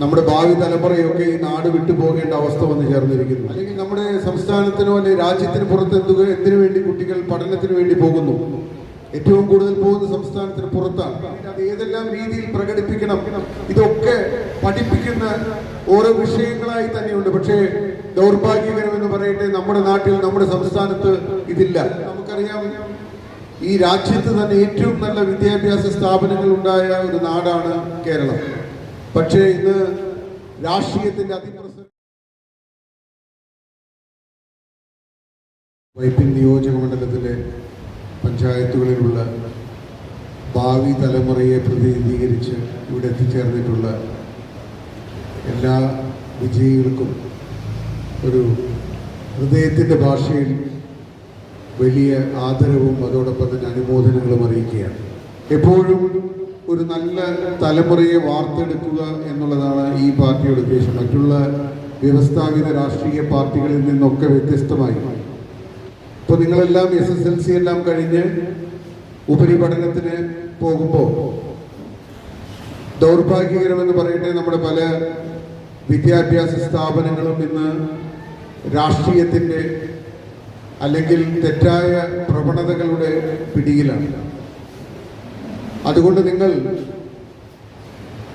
നമ്മുടെ ഭാവി തലമുറയൊക്കെ ഈ നാട് വിട്ടുപോകേണ്ട അവസ്ഥ വന്നു ചേർന്നിരിക്കുന്നു. അല്ലെങ്കിൽ നമ്മുടെ സംസ്ഥാനത്തിനോ അല്ലെങ്കിൽ രാജ്യത്തിന് പുറത്ത് എന്തുക എന്തിനു വേണ്ടി കുട്ടികൾ പഠനത്തിന് വേണ്ടി പോകുന്നു? ഏറ്റവും കൂടുതൽ പോകുന്ന സംസ്ഥാനത്തിന് പുറത്താണ്. അത് ഏതെല്ലാം രീതിയിൽ പ്രകടിപ്പിക്കണം? ഇതൊക്കെ പഠിപ്പിക്കുന്ന ഓരോ വിഷയങ്ങളായി തന്നെയുണ്ട്. പക്ഷേ ദൗർഭാഗ്യകരമെന്ന് പറയട്ടെ നമ്മുടെ നാട്ടിൽ നമ്മുടെ സംസ്ഥാനത്ത് ഇതില്ല. നമുക്കറിയാം ഈ രാജ്യത്ത് തന്നെ ഏറ്റവും നല്ല വിദ്യാഭ്യാസ സ്ഥാപനങ്ങൾ ഉണ്ടായ ഒരു നാടാണ് കേരളം. പക്ഷേ ഇന്ന് രാഷ്ട്രീയത്തിന്റെ അതിപ്രസരം വൈപ്പിൻ നിയോജക മണ്ഡലത്തിലെ പഞ്ചായത്തുകളിലുള്ള ഭാവി തലമുറയെ പ്രതിനിധീകരിച്ച് ഇവിടെ എത്തിച്ചേർന്നിട്ടുള്ള എല്ലാ വിജയികൾക്കും ഒരു ഹൃദയത്തിന്റെ ഭാഷയിൽ വലിയ ആദരവും അതോടൊപ്പം തന്നെ അനുമോദനങ്ങളും അറിയിക്കുകയാണ്. എപ്പോഴും ഒരു നല്ല തലമുറയെ വാർത്തെടുക്കുക എന്നുള്ളതാണ് ഈ പാർട്ടിയുടെ ഉദ്ദേശം. മറ്റുള്ള വ്യവസ്ഥാപിത രാഷ്ട്രീയ പാർട്ടികളിൽ നിന്നൊക്കെ വ്യത്യസ്തമായി. ഇപ്പോൾ നിങ്ങളെല്ലാം എസ് എസ് എൽ സി എല്ലാം കഴിഞ്ഞ് ഉപരിപഠനത്തിന് പോകുമ്പോൾ ദൗർഭാഗ്യകരമെന്ന് പറയട്ടെ നമ്മുടെ പല വിദ്യാഭ്യാസ സ്ഥാപനങ്ങളും ഇന്ന് രാഷ്ട്രീയത്തിന്റെ അല്ലെങ്കിൽ തെറ്റായ പ്രവണതകളുടെ പിടിയിലാണ്. അതുകൊണ്ട് നിങ്ങൾ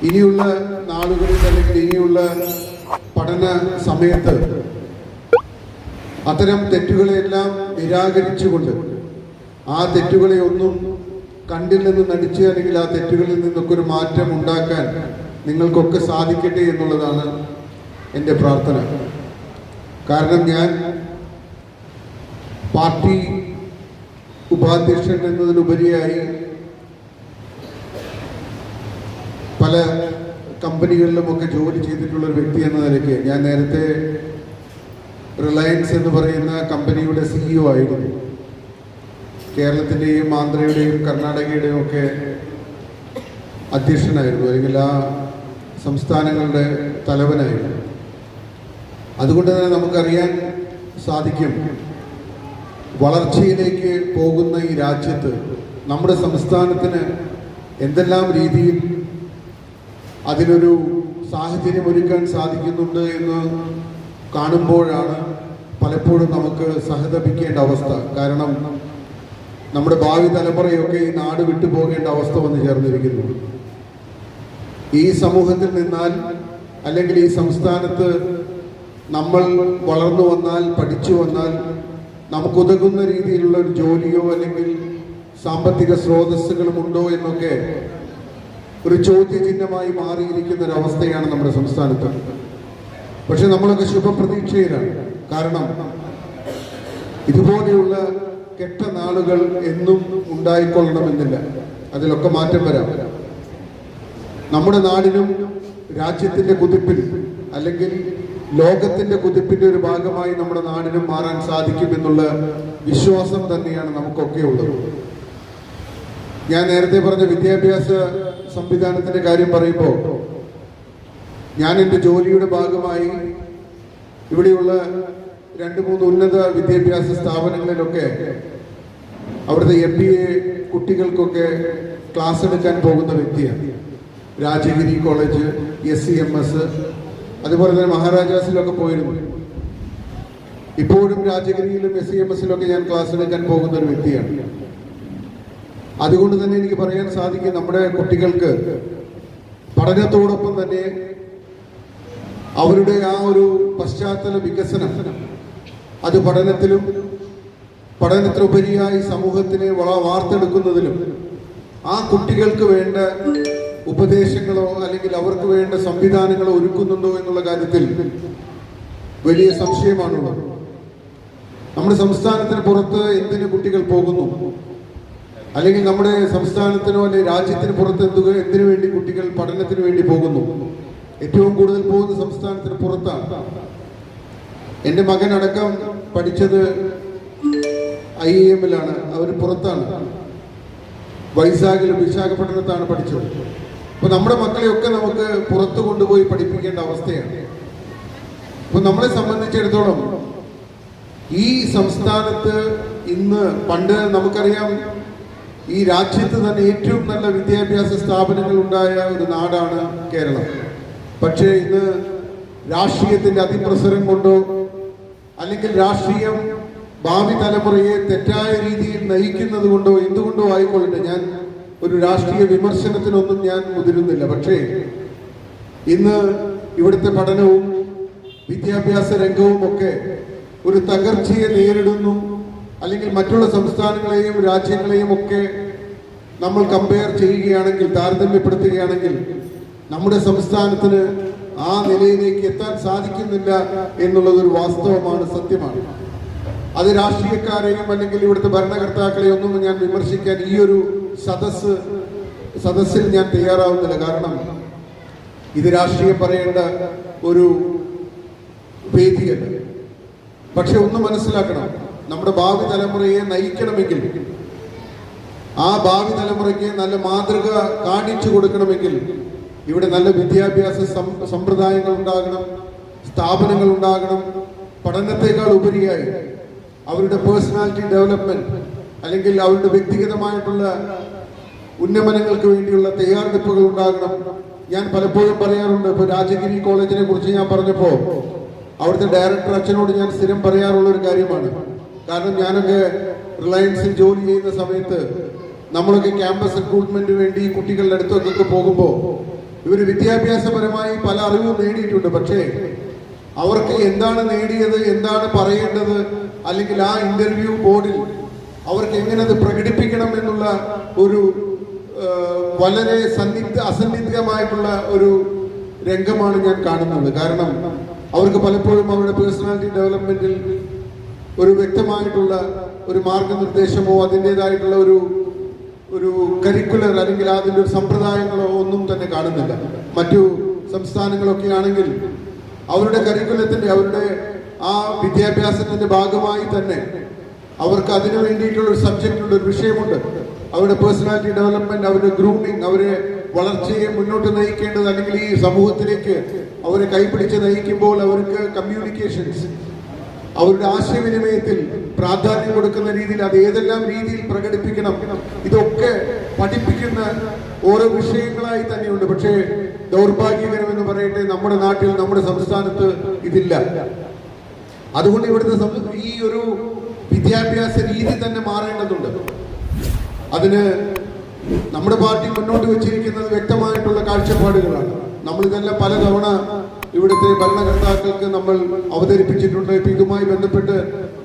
ഇനിയുള്ള നാളുകളിൽ അല്ലെങ്കിൽ ഇനിയുള്ള പഠന സമയത്ത് അത്തരം തെറ്റുകളെല്ലാം നിരാകരിച്ചുകൊണ്ട് ആ തെറ്റുകളെ ഒന്നും കണ്ടില്ലെന്ന് നടിച്ച് അല്ലെങ്കിൽ ആ തെറ്റുകളിൽ നിന്നൊക്കെ ഒരു മാറ്റം ഉണ്ടാക്കാൻ നിങ്ങൾക്കൊക്കെ സാധിക്കട്ടെ എന്നുള്ളതാണ് എന്റെ പ്രാർത്ഥന. കാരണം ഞാൻ പാർട്ടി ഉപാധ്യക്ഷൻ എന്നതിനുപരിയായി പല കമ്പനികളിലുമൊക്കെ ജോലി ചെയ്തിട്ടുള്ള ഒരു വ്യക്തി എന്ന നിലയ്ക്ക് ഞാൻ നേരത്തെ റിലയൻസ് എന്ന് പറയുന്ന കമ്പനിയുടെ സിഇഒ ആയിരുന്നു. കേരളത്തിന്റെയും ആന്ധ്രയുടെയും കർണാടകയുടെയും ഒക്കെ അധ്യക്ഷനായിരുന്നു. അല്ലെങ്കിൽ ആ സംസ്ഥാനങ്ങളുടെ തലവനായിരുന്നു. അതുകൊണ്ട് തന്നെ നമുക്കറിയാൻ സാധിക്കും വളർച്ചയിലേക്ക് പോകുന്ന ഈ രാജ്യത്ത് നമ്മുടെ സംസ്ഥാനത്തിന് എന്തെല്ലാം രീതിയിൽ അതിനൊരു സാഹചര്യം ഒരുക്കാൻ സാധിക്കുന്നുണ്ട് എന്ന് കാണുമ്പോഴാണ് പലപ്പോഴും നമുക്ക് സഹതപിക്കേണ്ട അവസ്ഥ. കാരണം നമ്മുടെ ഭാവി തലമുറയൊക്കെ ഈ നാട് വിട്ടുപോകേണ്ട അവസ്ഥ വന്നു ചേർന്നിരിക്കുന്നു. ഈ സമൂഹത്തിൽ നിന്നാൽ അല്ലെങ്കിൽ ഈ സംസ്ഥാനത്ത് നമ്മൾ വളർന്നു വന്നാൽ പഠിച്ചു വന്നാൽ നമുക്കുതകുന്ന രീതിയിലുള്ള ഒരു ജോലിയോ അല്ലെങ്കിൽ സാമ്പത്തിക സ്രോതസ്സുകളും ഉണ്ടോ എന്നൊക്കെ ഒരു ചോദ്യചിഹ്നമായി മാറിയിരിക്കുന്ന ഒരു അവസ്ഥയാണ് നമ്മുടെ സംസ്ഥാനത്ത്. പക്ഷെ നമ്മളൊക്കെ ശുഭപ്രതീക്ഷയിലാണ്. കാരണം ഇതുപോലെയുള്ള കെട്ട നാളുകൾ എന്നും ഉണ്ടായിക്കൊള്ളണമെന്നില്ല. അതിലൊക്കെ മാറ്റം വരാം. നമ്മുടെ നാടിനും രാജ്യത്തിന്റെ കുതിപ്പിൽ അല്ലെങ്കിൽ ലോകത്തിന്റെ കുതിപ്പിന്റെ ഒരു ഭാഗമായി നമ്മുടെ നാടിനും മാറാൻ സാധിക്കുമെന്നുള്ള വിശ്വാസം തന്നെയാണ് നമുക്കൊക്കെ ഉള്ളത്. ഞാൻ നേരത്തെ പറഞ്ഞ വിദ്യാഭ്യാസ സംവിധാനത്തിന്റെ കാര്യം പറയുമ്പോൾ ഞാൻ എന്റെ ജോലിയുടെ ഭാഗമായി ഇവിടെയുള്ള രണ്ട് മൂന്ന് ഉന്നത വിദ്യാഭ്യാസ സ്ഥാപനങ്ങളിലൊക്കെ അവിടുത്തെ എം ബി എ കുട്ടികൾക്കൊക്കെ ക്ലാസ് എടുക്കാൻ പോകുന്ന വ്യക്തിയാണ്. Rajagiri college S C M S അതുപോലെ തന്നെ മഹാരാജാസിലൊക്കെ പോയിരുന്നു. ഇപ്പോഴും രാജഗിരിയിലും എസ് സി എം എസിലൊക്കെ ഞാൻ ക്ലാസ് എടുക്കാൻ പോകുന്ന ഒരു വ്യക്തിയാണ്. അതുകൊണ്ട് തന്നെ എനിക്ക് പറയാൻ സാധിക്കും നമ്മുടെ കുട്ടികൾക്ക് പഠനത്തോടൊപ്പം തന്നെ അവരുടെ ആ ഒരു പശ്ചാത്തല വികസനം അത് പഠനത്തിലും പഠനത്തിനുപരിയായി സമൂഹത്തിനെ വള വാർത്തെടുക്കുന്നതിലും ആ കുട്ടികൾക്ക് വേണ്ട ഉപദേശങ്ങളോ അല്ലെങ്കിൽ അവർക്ക് വേണ്ട സംവിധാനങ്ങളോ ഒരുക്കുന്നുണ്ടോ എന്നുള്ള കാര്യത്തിൽ വലിയ സംശയമാണുള്ളത്. നമ്മുടെ സംസ്ഥാനത്തിന് പുറത്ത് എന്തിന് കുട്ടികൾ പോകുന്നു? അല്ലെങ്കിൽ നമ്മുടെ സംസ്ഥാനത്തിനോ അല്ലെങ്കിൽ രാജ്യത്തിന് പുറത്തെത്തുക എന്തിനു വേണ്ടി കുട്ടികൾ പഠനത്തിന് വേണ്ടി പോകുന്നു? ഏറ്റവും കൂടുതൽ പോകുന്ന സംസ്ഥാനത്തിന് പുറത്താണ്. എന്റെ മകൻ അടക്കം പഠിച്ചത് ഐ എമ്മിലാണ്. അവർ പുറത്താണ്. വൈശാഖിലും വിശാഖപട്ടണത്താണ് പഠിച്ചത്. അപ്പൊ നമ്മുടെ മക്കളെയൊക്കെ നമുക്ക് പുറത്തു കൊണ്ടുപോയി പഠിപ്പിക്കേണ്ട അവസ്ഥയാണ്. അപ്പൊ നമ്മളെ സംബന്ധിച്ചിടത്തോളം ഈ സംസ്ഥാനത്ത് ഇന്ന് പണ്ട് നമുക്കറിയാം ഈ രാജ്യത്ത് തന്നെ ഏറ്റവും നല്ല വിദ്യാഭ്യാസ സ്ഥാപനങ്ങൾ ഉണ്ടായ ഒരു നാടാണ് കേരളം. പക്ഷേ ഇന്ന് രാഷ്ട്രീയത്തിന്റെ അതിപ്രസരം കൊണ്ടോ അല്ലെങ്കിൽ രാഷ്ട്രീയം ഭാവി തലമുറയെ തെറ്റായ രീതിയിൽ നയിക്കുന്നത് കൊണ്ടോ എന്തുകൊണ്ടോ ആയിക്കൊള്ളട്ടെ ഞാൻ ഒരു രാഷ്ട്രീയ വിമർശനത്തിനൊന്നും ഞാൻ മുതിരുന്നില്ല. പക്ഷേ ഇന്ന് ഇവിടുത്തെ പഠനവും വിദ്യാഭ്യാസ രംഗവും ഒക്കെ ഒരു തകർച്ചയെ നേരിടുന്നു. അല്ലെങ്കിൽ മറ്റുള്ള സംസ്ഥാനങ്ങളെയും രാജ്യങ്ങളെയും ഒക്കെ നമ്മൾ കമ്പയർ ചെയ്യുകയാണെങ്കിൽ താരതമ്യപ്പെടുത്തുകയാണെങ്കിൽ നമ്മുടെ സംസ്ഥാനത്തിന് ആ നിലയിലേക്ക് എത്താൻ സാധിക്കുന്നില്ല എന്നുള്ളത് ഒരു വാസ്തവമാണ് സത്യമാണ്. അത് രാഷ്ട്രീയക്കാരെയും അല്ലെങ്കിൽ ഇവിടുത്തെ ഭരണകർത്താക്കളെയും ഒന്നും ഞാൻ വിമർശിക്കാൻ ഈ ഒരു സദസ് സദസ്സിൽ ഞാൻ തയ്യാറാവുന്നില്ല. കാരണം ഇത് രാഷ്ട്രീയം പറയേണ്ട ഒരു വേദിയല്ല. പക്ഷെ ഒന്ന് മനസ്സിലാക്കണം. നമ്മുടെ ഭാവി തലമുറയെ നയിക്കണമെങ്കിൽ ആ ഭാവി തലമുറയ്ക്ക് നല്ല മാതൃക കാണിച്ചു കൊടുക്കണമെങ്കിൽ ഇവിടെ നല്ല വിദ്യാഭ്യാസ സമ്പ്രദായങ്ങൾ ഉണ്ടാകണം സ്ഥാപനങ്ങൾ ഉണ്ടാകണം. പഠനത്തെക്കാൾ ഉപരിയായി അവരുടെ പേഴ്സണാലിറ്റി ഡെവലപ്മെന്റ് അല്ലെങ്കിൽ അവരുടെ വ്യക്തിഗതമായിട്ടുള്ള ഉന്നമനങ്ങൾക്ക് വേണ്ടിയുള്ള തയ്യാറെടുപ്പുകൾ ഉണ്ടാകണം. ഞാൻ പലപ്പോഴും പറയാറുണ്ട് ഇപ്പൊ രാജഗിരി കോളേജിനെ കുറിച്ച് ഞാൻ പറഞ്ഞപ്പോ അവിടുത്തെ ഡയറക്ടർ അച്ഛനോട് ഞാൻ സ്ഥിരം പറയാറുള്ള ഒരു കാര്യമാണ്. കാരണം ഞാനൊക്കെ റിലയൻസിൽ ജോലി ചെയ്യുന്ന സമയത്ത് നമ്മളൊക്കെ ക്യാമ്പസ് റിക്രൂട്ട്മെന്റിന് വേണ്ടി കുട്ടികളുടെ അടുത്തൊക്കെ പോകുമ്പോൾ ഇവർ വിദ്യാഭ്യാസപരമായി പല അറിവും നേടിയിട്ടുണ്ട്. പക്ഷേ അവർക്ക് എന്താണ് നേടിയത് എന്താണ് പറയേണ്ടത് അല്ലെങ്കിൽ ആ ഇന്റർവ്യൂ ബോർഡിൽ അവർക്ക് എങ്ങനെ അത് പ്രകടിപ്പിക്കണം എന്നുള്ള ഒരു വളരെ സന്നിഗ്ധ അസന്നിഗ്ധമായിട്ടുള്ള ഒരു രംഗമാണ് ഞാൻ കാണുന്നത്. കാരണം അവർക്ക് പലപ്പോഴും അവരുടെ പേഴ്സണാലിറ്റി ഡെവലപ്മെന്റിൽ ഒരു വ്യക്തമായിട്ടുള്ള ഒരു മാർഗനിർദ്ദേശമോ അതിന്റെതായിട്ടുള്ള ഒരു ഒരു കരിക്കുലർ അല്ലെങ്കിൽ അതിന്റെ ഒരു സമ്പ്രദായങ്ങളോ ഒന്നും തന്നെ കാണുന്നില്ല. മറ്റു സംസ്ഥാനങ്ങളൊക്കെ ആണെങ്കിൽ അവരുടെ കരിക്കുലത്തിന്റെ അവരുടെ ആ വിദ്യാഭ്യാസത്തിന്റെ ഭാഗമായി തന്നെ അവർക്ക് അതിനു വേണ്ടിയിട്ടുള്ള ഒരു സബ്ജക്റ്റ് ഉണ്ട് ഒരു വിഷയമുണ്ട്. അവരുടെ പേഴ്സണാലിറ്റി ഡെവലപ്മെന്റ് അവരുടെ ഗ്രൂമിങ് അവരെ വളർച്ചയെ മുന്നോട്ട് നയിക്കേണ്ടത് അല്ലെങ്കിൽ ഈ സമൂഹത്തിലേക്ക് അവരെ കൈപിടിച്ച് നയിക്കുമ്പോൾ അവർക്ക് കമ്മ്യൂണിക്കേഷൻസ് അവരുടെ ആശയവിനിമയത്തിൽ പ്രാധാന്യം കൊടുക്കുന്ന രീതിയിൽ അത് ഏതെല്ലാം രീതിയിൽ പ്രകടിപ്പിക്കണം ഇതൊക്കെ പഠിപ്പിക്കുന്ന ഓരോ വിഷയങ്ങളായി തന്നെയുണ്ട്. പക്ഷേ ദൗർഭാഗ്യകരമെന്ന് പറയട്ടെ നമ്മുടെ നാട്ടിൽ നമ്മുടെ സംസ്ഥാനത്ത് ഇതില്ല. അതുകൊണ്ട് ഇവിടുത്തെ ഈ ഒരു വിദ്യാഭ്യാസ രീതി തന്നെ മാറേണ്ടതുണ്ട്. അതിന് നമ്മുടെ പാർട്ടി മുന്നോട്ട് വെച്ചിരിക്കുന്നത് വ്യക്തമായിട്ടുള്ള കാഴ്ചപ്പാടുകളാണ്. നമ്മൾ ഇതെല്ലാം പലതവണ ഇവിടുത്തെ ഭരണകർത്താക്കൾക്ക് നമ്മൾ അവതരിപ്പിച്ചിട്ടുണ്ട്. ഇപ്പം ഇതുമായി ബന്ധപ്പെട്ട്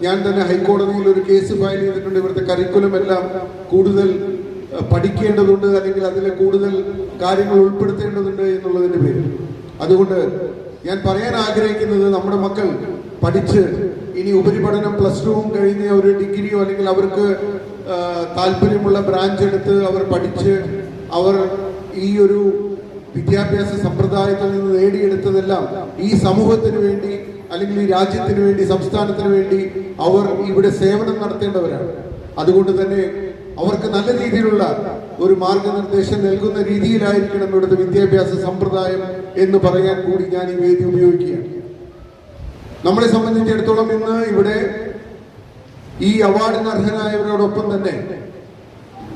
ഞാൻ തന്നെ ഹൈക്കോടതിയിൽ ഒരു കേസ് ഫയൽ ചെയ്തിട്ടുണ്ട്. ഇവിടുത്തെ കരിക്കുലം എല്ലാം കൂടുതൽ പഠിക്കേണ്ടതുണ്ട് അല്ലെങ്കിൽ അതിലെ കൂടുതൽ കാര്യങ്ങൾ ഉൾപ്പെടുത്തേണ്ടതുണ്ട് എന്നുള്ളതിന്റെ പേരിൽ. അതുകൊണ്ട് ഞാൻ പറയാൻ ആഗ്രഹിക്കുന്നത് നമ്മുടെ മക്കൾ പഠിച്ച് ഇനി ഉപരിപഠനം പ്ലസ് ടുവും കഴിഞ്ഞ് ഒരു ഡിഗ്രിയോ അല്ലെങ്കിൽ അവർക്ക് താല്പര്യമുള്ള ബ്രാഞ്ച് എടുത്ത് അവർ പഠിച്ച് അവർ ഈ ഒരു വിദ്യാഭ്യാസ സമ്പ്രദായത്തിൽ നിന്ന് നേടിയെടുത്തതെല്ലാം ഈ സമൂഹത്തിന് വേണ്ടി അല്ലെങ്കിൽ ഈ രാജ്യത്തിന് വേണ്ടി സംസ്ഥാനത്തിന് വേണ്ടി അവർ ഇവിടെ സേവനം നടത്തേണ്ടവരാണ്. അതുകൊണ്ട് തന്നെ അവർക്ക് നല്ല രീതിയിലുള്ള ഒരു മാർഗനിർദ്ദേശം നൽകുന്ന രീതിയിലായിരിക്കണം ഇവിടുത്തെ വിദ്യാഭ്യാസ സമ്പ്രദായം എന്ന് പറയാൻ കൂടി ഞാൻ ഈ വേദി ഉപയോഗിക്കുകയാണ്. നമ്മളെ സംബന്ധിച്ചിടത്തോളം ഇന്ന് ഇവിടെ ഈ അവാർഡിന് അർഹരായവരോടൊപ്പം തന്നെ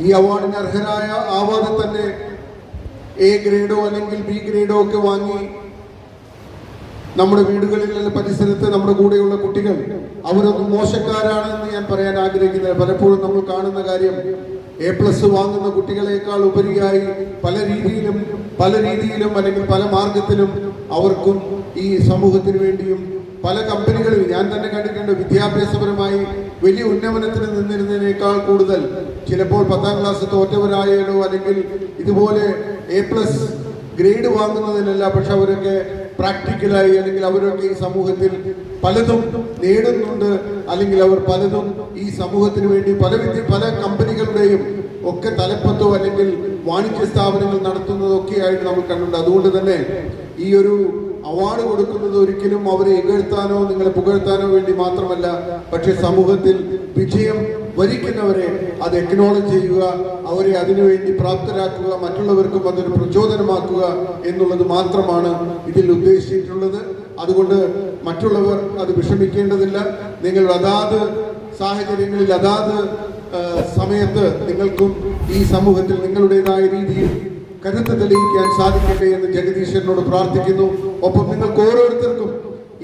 ഈ അവാർഡിന് അർഹരായ ആവാതെ തന്നെ എ ഗ്രേഡോ അല്ലെങ്കിൽ ബി ഗ്രേഡോ ഒക്കെ വാങ്ങി നമ്മുടെ വീടുകളിൽ പരിസരത്ത് നമ്മുടെ കൂടെയുള്ള കുട്ടികൾ അവരൊന്നും മോശക്കാരാണെന്ന് ഞാൻ പറയാൻ ആഗ്രഹിക്കുന്നത്. പലപ്പോഴും നമ്മൾ കാണുന്ന കാര്യം എ പ്ലസ് വാങ്ങുന്ന കുട്ടികളെക്കാൾ ഉപരിയായി പല രീതിയിലും പല രീതിയിലും അല്ലെങ്കിൽ പല മാർഗത്തിലും അവർക്കും ഈ സമൂഹത്തിന് വേണ്ടിയും പല കമ്പനികളിൽ ഞാൻ തന്നെ കണ്ടിട്ടുണ്ട് വിദ്യാഭ്യാസപരമായി വലിയ ഉന്നമനത്തിന് നിന്നിരുന്നതിനേക്കാൾ കൂടുതൽ ചിലപ്പോൾ പത്താം ക്ലാസ് തോറ്റവരായാലോ അല്ലെങ്കിൽ ഇതുപോലെ എ പ്ലസ് ഗ്രേഡ് വാങ്ങുന്നതിനല്ല പക്ഷെ അവരൊക്കെ പ്രാക്ടിക്കലായി അല്ലെങ്കിൽ അവരൊക്കെ ഈ സമൂഹത്തിൽ പലതും നേടുന്നുണ്ട്. അല്ലെങ്കിൽ അവർ പലതും ഈ സമൂഹത്തിന് വേണ്ടി പല വിദ്യ പല കമ്പനികളുടെയും ഒക്കെ തലപ്പത്തോ അല്ലെങ്കിൽ വാണിജ്യ സ്ഥാപനങ്ങൾ നടത്തുന്നതൊക്കെ ആയിട്ട് നമ്മൾ കണ്ടിട്ടുണ്ട്. അതുകൊണ്ട് തന്നെ ഈ ഒരു അവാർഡ് കൊടുക്കുന്നത് ഒരിക്കലും അവരെ ഇകഴ്ത്താനോ നിങ്ങളെ പുകഴ്ത്താനോ വേണ്ടി മാത്രമല്ല പക്ഷെ സമൂഹത്തിൽ വിജയം വരിക്കുന്നവരെ അത് എക്നോളജ് ചെയ്യുക അവരെ അതിനുവേണ്ടി പ്രാപ്തരാക്കുക മറ്റുള്ളവർക്കും അതൊരു പ്രചോദനമാക്കുക എന്നുള്ളത് മാത്രമാണ് ഇതിൽ ഉദ്ദേശിച്ചിട്ടുള്ളത്. അതുകൊണ്ട് മറ്റുള്ളവർ അത് വിഷമിക്കേണ്ടതില്ല. നിങ്ങൾ അതാത് സാഹചര്യങ്ങളിൽ അതാത് സമയത്ത് നിങ്ങൾക്കും ഈ സമൂഹത്തിൽ നിങ്ങളുടേതായ രീതിയിൽ കരുത്ത് തെളിയിക്കാൻ സാധിക്കട്ടെ എന്ന് ജഗദീശനോട് പ്രാർത്ഥിക്കുന്നു. ഒപ്പം നിങ്ങൾക്ക് ഓരോരുത്തർക്കും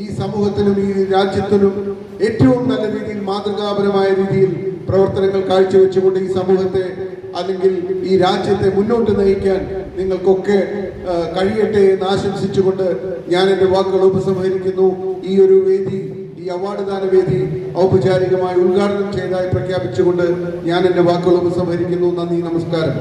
ഈ സമൂഹത്തിനും ഈ രാജ്യത്തിനും ഏറ്റവും നല്ല രീതിയിൽ മാതൃകാപരമായ രീതിയിൽ പ്രവർത്തനങ്ങൾ കാഴ്ചവെച്ചുകൊണ്ട് ഈ സമൂഹത്തെ അല്ലെങ്കിൽ ഈ രാജ്യത്തെ മുന്നോട്ട് നയിക്കാൻ നിങ്ങൾക്കൊക്കെ കഴിയട്ടെ എന്ന് ആശംസിച്ചുകൊണ്ട് ഞാൻ എന്റെ വാക്കുകൾ ഉപസംഹരിക്കുന്നു. ഈ ഒരു വേദി ഈ അവാർഡ് ദാന വേദി ഔപചാരികമായി ഉദ്ഘാടനം ചെയ്തതായി പ്രഖ്യാപിച്ചുകൊണ്ട് ഞാൻ എന്റെ വാക്കുകൾ ഉപസംഹരിക്കുന്നു. നന്ദി നമസ്കാരം.